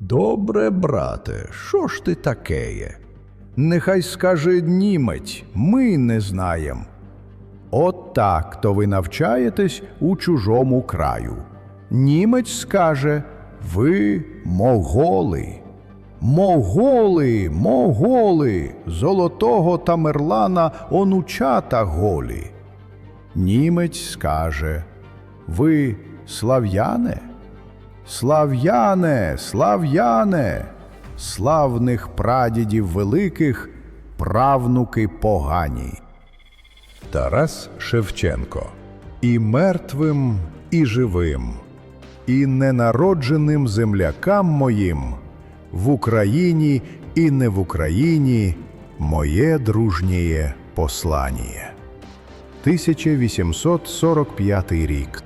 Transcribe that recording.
Добре, брате, що ж ти такеє? Нехай скаже німець, ми не знаєм. От так то ви навчаєтесь у чужому краю. Німець скаже ви моголи. Моголи, моголи, золотого Тамерлана онучата голі. Німець скаже ви слав'яне? Слав'яне, слав'яне, славних прадідів великих, правнуки погані. Тарас Шевченко і мертвим, і живим, і ненародженим землякам моїм в Україні і не в Україні моє дружнє послання. 1845 рік.